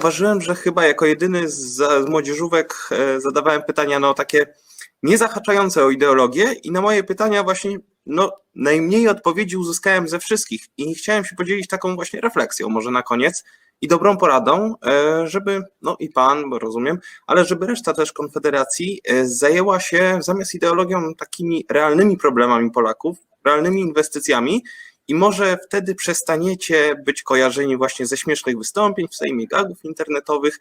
zauważyłem, że chyba jako jedyny z, młodzieżówek e, zadawałem pytania no takie nie zahaczające o ideologię i na moje pytania właśnie no najmniej odpowiedzi uzyskałem ze wszystkich. I chciałem się podzielić taką właśnie refleksją może na koniec i dobrą poradą, e, żeby no i pan, bo rozumiem, ale żeby reszta też Konfederacji e, zajęła się zamiast ideologią takimi realnymi problemami Polaków, realnymi inwestycjami i może wtedy przestaniecie być kojarzeni właśnie ze śmiesznych wystąpień w Sejmie gagów internetowych,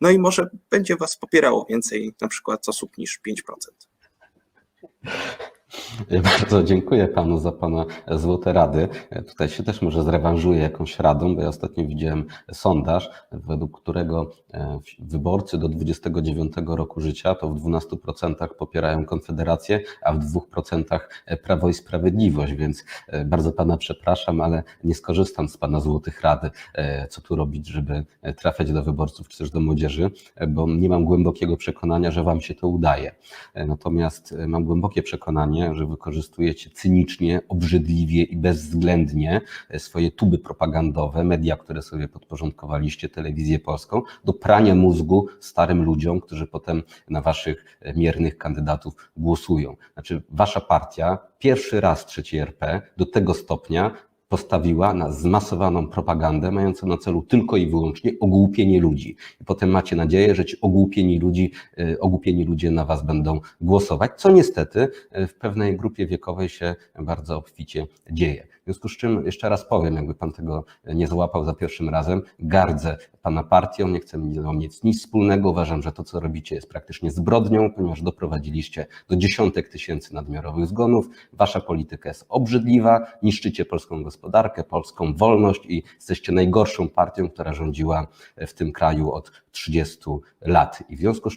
no i może będzie was popierało więcej na przykład osób niż 5%. Bardzo dziękuję panu za pana złote rady. Tutaj się też może zrewanżuję jakąś radą, bo ja ostatnio widziałem sondaż, według którego e, wyborcy do 29 roku życia to w 12% popierają Konfederację, a w 2% Prawo i Sprawiedliwość, więc e, bardzo pana przepraszam, ale nie skorzystam z pana złotych rad, e, co tu robić, żeby trafiać do wyborców czy też do młodzieży, bo nie mam głębokiego przekonania, że wam się to udaje. Natomiast mam głębokie przekonanie, że wykorzystujecie cynicznie, obrzydliwie i bezwzględnie swoje tuby propagandowe, media, które sobie podporządkowaliście, telewizję polską, do prania mózgu starym ludziom, którzy potem na waszych miernych kandydatów głosują. Znaczy, wasza partia pierwszy raz trzeci RP do tego stopnia postawiła na zmasowaną propagandę mającą na celu tylko i wyłącznie ogłupienie ludzi. I potem macie nadzieję, że ci ogłupieni, ludzi, y, ogłupieni ludzie na was będą głosować, co niestety y, w pewnej grupie wiekowej się bardzo obficie dzieje. W związku z czym jeszcze raz powiem, jakby pan tego nie złapał za pierwszym razem, gardzę pana partią, nie chcę mieć nic wspólnego, uważam, że to co robicie jest praktycznie zbrodnią, ponieważ doprowadziliście do dziesiątek tysięcy nadmiarowych zgonów, wasza polityka jest obrzydliwa, niszczycie polską gospodarkę, polską wolność i jesteście najgorszą partią, która rządziła w tym kraju od 30 lat. I w związku z czym